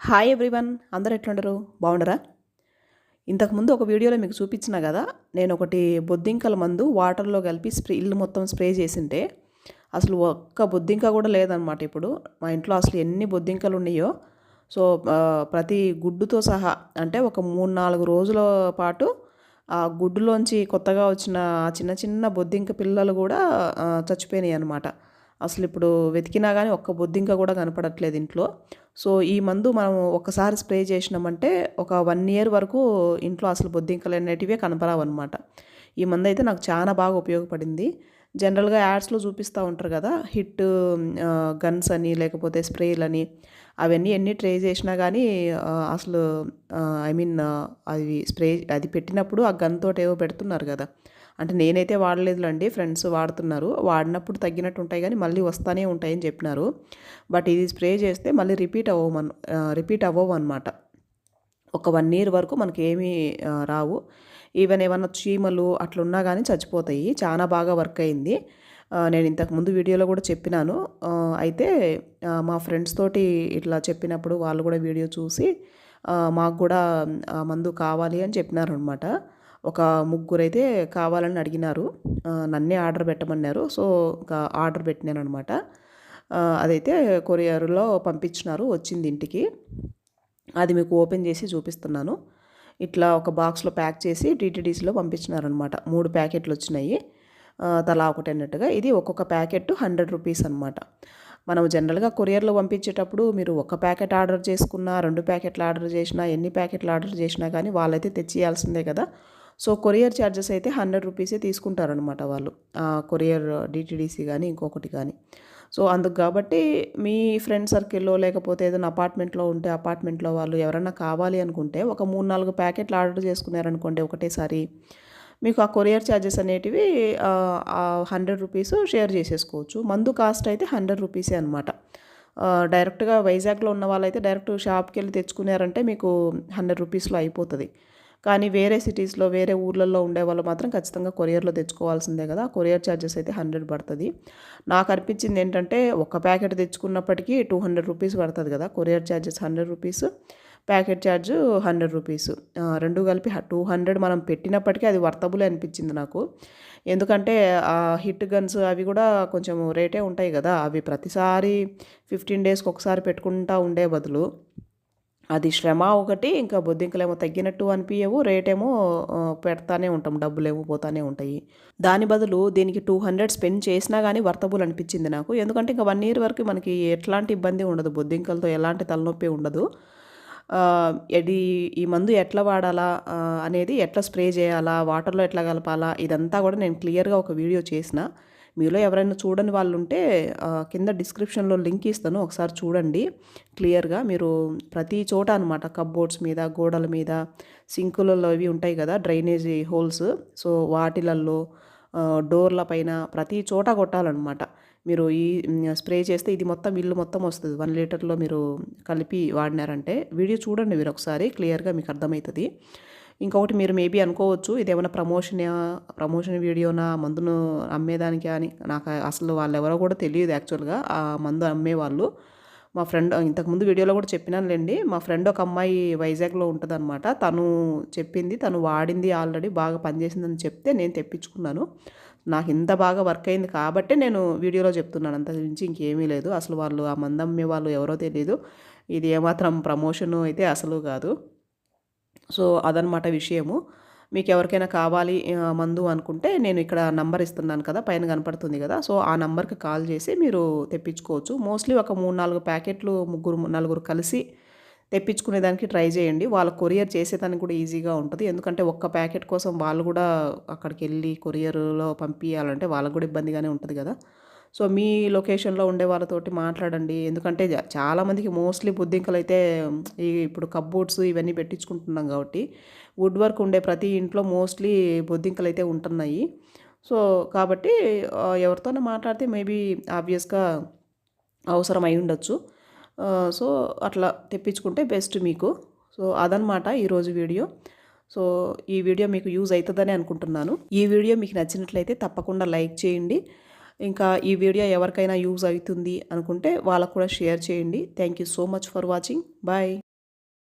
Hi everyone అందరు ఎట్లుండరు? బాగుండరా? ఇంతకుముందు ఒక వీడియోలో మీకు చూపించిన కదా నేను ఒకటి బొద్దింకల మందు వాటర్లో కలిపి స్ప్రే ఇల్లు మొత్తం స్ప్రే చేసింటే అసలు ఒక్క బొద్దింక కూడా లేదనమాట ఇప్పుడు. మా ఇంట్లో అసలు ఎన్ని బొద్దింకలు ఉన్నాయో సో ప్రతి గుడ్డుతో సహా అంటే ఒక మూడు నాలుగు రోజుల పాటు ఆ గుడ్డులోంచి కొత్తగా వచ్చిన చిన్న చిన్న బొద్దింక పిల్లలు కూడా చచ్చిపోయినాయి అనమాట అసలు ఇప్పుడు వెతికినా కానీ ఒక్క బొద్దింక కూడా కనపడట్లేదు ఇంట్లో. సో ఈ మందు మనం ఒకసారి స్ప్రే చేసినామంటే ఒక వన్ ఇయర్ వరకు ఇంట్లో అసలు బొద్దింకలు అనేటివే కనపరావన్నమాట. ఈ మందు అయితే నాకు చాలా బాగా ఉపయోగపడింది. జనరల్గా యాడ్స్లో చూపిస్తూ ఉంటారు కదా హిట్ గన్స్ అని లేకపోతే స్ప్రేలని అవన్నీ ఎన్ని ట్రై చేసినా కానీ అసలు ఐ మీన్ అవి స్ప్రే అది పెట్టినప్పుడు ఆ గన్ తోటి ఏవో పెడుతున్నారు కదా. అంటే నేనైతే వాడలేదులండి ఫ్రెండ్స్ వాడుతున్నారు. వాడినప్పుడు తగ్గినట్టు ఉంటాయి కానీ మళ్ళీ వస్తూనే ఉంటాయని చెప్పినారు. బట్ ఇది స్ప్రే చేస్తే మళ్ళీ రిపీట్ అవ్వమన్ రిపీట్ అవ్వవు అనమాట ఒక వన్ ఇయర్ వరకు మనకి ఏమీ రావు. ఈవెన్ ఏమన్నా చీమలు అట్లున్నా కానీ చచ్చిపోతాయి. చాలా బాగా వర్క్ అయింది. నేను ఇంతకు ముందు వీడియోలో కూడా చెప్పినాను. అయితే మా ఫ్రెండ్స్ తోటి ఇట్లా చెప్పినప్పుడు వాళ్ళు కూడా వీడియో చూసి మాకు కూడా మందు కావాలి అని చెప్పినారు అనమాట ఒక ముగ్గురైతే కావాలని అడిగినారు. నన్నే ఆర్డర్ పెట్టమన్నారు. సో ఇంకా ఆర్డర్ పెట్టినాను అనమాట అదైతే కొరియర్లో పంపించినారు వచ్చింది ఇంటికి. అది మీకు ఓపెన్ చేసి చూపిస్తున్నాను. ఇట్లా ఒక బాక్స్లో ప్యాక్ చేసి టీటీడీసీలో పంపించినారనమాట మూడు ప్యాకెట్లు వచ్చినాయి. తలా ఒకటి అన్నట్టుగా. ఇది ఒక్కొక్క ప్యాకెట్ హండ్రెడ్ రూపీస్ అనమాట మనం జనరల్గా కొరియర్లో పంపించేటప్పుడు మీరు ఒక ప్యాకెట్ ఆర్డర్ చేసుకున్నా రెండు ప్యాకెట్లు ఆర్డర్ చేసినా ఎన్ని ప్యాకెట్లు ఆర్డర్ చేసినా కానీ వాళ్ళైతే తెచ్చియాల్సిందే కదా. సో కొరియర్ ఛార్జెస్ అయితే హండ్రెడ్ రూపీసే తీసుకుంటారనమాట వాళ్ళు. కొరియర్ డిటీడీసీ కానీ ఇంకొకటి కానీ సో అందుకు కాబట్టి మీ ఫ్రెండ్ సర్కిల్లో లేకపోతే ఏదైనా అపార్ట్మెంట్లో ఉంటే అపార్ట్మెంట్లో వాళ్ళు ఎవరైనా కావాలి అనుకుంటే ఒక మూడు నాలుగు ప్యాకెట్లు ఆర్డర్ చేసుకున్నారనుకోండి ఒకటేసారి మీకు ఆ కొరియర్ ఛార్జెస్ అనేటివి హండ్రెడ్ రూపీస్ షేర్ చేసేసుకోవచ్చు. మందు కాస్ట్ అయితే హండ్రెడ్ రూపీసే అనమాట డైరెక్ట్గా వైజాగ్లో ఉన్న వాళ్ళైతే డైరెక్ట్ షాప్కి వెళ్ళి తెచ్చుకున్నారంటే మీకు హండ్రెడ్ రూపీస్లో అయిపోతుంది. కానీ వేరే సిటీస్లో వేరే ఊర్లలో ఉండే వాళ్ళు మాత్రం ఖచ్చితంగా కొరియర్లో తెచ్చుకోవాల్సిందే కదా. కొరియర్ ఛార్జెస్ అయితే హండ్రెడ్ పడుతుంది. నాకు అనిపించింది ఏంటంటే ఒక ప్యాకెట్ తెచ్చుకున్నప్పటికీ టూ హండ్రెడ్ రూపీస్ పడుతుంది కదా. Courier charges hundred rupees packet charge hundred rupees. రెండు కలిపి టూ హండ్రెడ్ మనం పెట్టినప్పటికీ అది వర్తబుల్ అనిపించింది నాకు. ఎందుకంటే ఆ హిట్ గన్స్ అవి కూడా కొంచెం రేటే ఉంటాయి కదా. అవి ప్రతిసారి ఫిఫ్టీన్ డేస్కి ఒకసారి పెట్టుకుంటా ఉండే బదులు అది శ్రమ ఒకటి ఇంకా బొద్దింకలేమో తగ్గినట్టు అనిపించవు రేటేమో పెడతానే ఉంటాం డబ్బులేమో పోతానే ఉంటాయి. దాని బదులు దీనికి టూ హండ్రెడ్ స్పెండ్ చేసినా కానీ వర్తబుల్ అనిపించింది నాకు. ఎందుకంటే ఇంకా వన్ ఇయర్ వరకు మనకి ఎట్లాంటి ఇబ్బంది ఉండదు. బొద్దింకలతో ఎలాంటి తలనొప్పి ఉండదు. ఇది ఈ మందు ఎట్లా వాడాలా అనేది ఎట్లా స్ప్రే చేయాలా వాటర్లో ఎట్లా కలపాలా ఇదంతా కూడా నేను క్లియర్గా ఒక వీడియో చేసిన. మీలో ఎవరైనా చూడని వాళ్ళు ఉంటే కింద డిస్క్రిప్షన్లో లింక్ ఇస్తాను. ఒకసారి చూడండి. క్లియర్గా మీరు ప్రతి చోట అనమాట కబ్బోర్డ్స్ మీద గోడల మీద సింకులలో ఇవి ఉంటాయి కదా డ్రైనేజీ హోల్స్. సో వాటిలల్లో డోర్ల పైన ప్రతి చోట కొట్టాలన్నమాట. మీరు ఈ స్ప్రే చేస్తే ఇది మొత్తం ఇల్లు మొత్తం వస్తుంది. వన్ లీటర్లో మీరు కలిపి వాడినారంటే వీడియో చూడండి మీరు ఒకసారి క్లియర్గా మీకు అర్థమవుతుంది. ఇంకొకటి మీరు మేబీ అనుకోవచ్చు ఇది ఏమైనా ప్రమోషన్ ప్రమోషన్ వీడియోనా మందును అమ్మేదానికి అని. నాకు అసలు వాళ్ళు ఎవరో కూడా తెలియదు యాక్చువల్గా ఆ మందు అమ్మేవాళ్ళు. మా ఫ్రెండ్ ఇంతకుముందు వీడియోలో కూడా చెప్పినానులేండి మా ఫ్రెండ్ ఒక అమ్మాయి వైజాగ్లో ఉంటుందన్నమాట. తను చెప్పింది తను వాడింది ఆల్రెడీ బాగా పనిచేసిందని చెప్తే నేను తెప్పించుకున్నాను. నాకు ఇంత బాగా వర్క్ అయింది కాబట్టి నేను వీడియోలో చెప్తున్నాను. అంత గురించి ఇంకేమీ లేదు. అసలు వాళ్ళు ఆ మందు అమ్మే వాళ్ళు ఎవరో తెలియదు ఇది ఏమాత్రం ప్రమోషన్ అయితే అసలు కాదు. సో అదనమాట విషయము. మీకు ఎవరికైనా కావాలి మందు అనుకుంటే నేను ఇక్కడ నంబర్ ఇస్తున్నాను కదా పైన కనపడుతుంది కదా సో ఆ నంబర్కి కాల్ చేసి మీరు తెప్పించుకోవచ్చు. మోస్ట్లీ ఒక మూడు నాలుగు ప్యాకెట్లు ముగ్గురు నలుగురు కలిసి తెప్పించుకునే దానికి ట్రై చేయండి. వాళ్ళ కొరియర్ చేసేదానికి కూడా ఈజీగా ఉంటుంది. ఎందుకంటే ఒక్క ప్యాకెట్ కోసం వాళ్ళు కూడా అక్కడికి వెళ్ళి కొరియర్లో పంపించాలంటే వాళ్ళకు కూడా ఇబ్బందిగానే ఉంటుంది కదా. సో మీ లొకేషన్లో ఉండే వాళ్ళతోటి మాట్లాడండి. ఎందుకంటే చాలామందికి మోస్ట్లీ బుద్ధింకలు అయితే ఈ ఇప్పుడు కబ్బోర్డ్స్ ఇవన్నీ పెట్టించుకుంటున్నాం కాబట్టి వుడ్ వర్క్ ఉండే ప్రతి ఇంట్లో మోస్ట్లీ బొద్దింకలు అయితే ఉంటున్నాయి. సో కాబట్టి ఎవరితోనే మాట్లాడితే మేబీ ఆబ్వియస్గా అవసరం అయి ఉండొచ్చు సో అట్లా తెప్పించుకుంటే బెస్ట్ మీకు. సో అదనమాట ఈరోజు వీడియో. సో ఈ వీడియో మీకు యూజ్ అవుతుందని అనుకుంటున్నాను. ఈ వీడియో మీకు నచ్చినట్లయితే తప్పకుండా లైక్ చేయండి. ఇంకా ఈ వీడియో ఎవరికైనా యూజ్ అవుతుంది అనుకుంటే వాళ్ళకు కూడా షేర్ చేయండి. Thank you so much for watching bye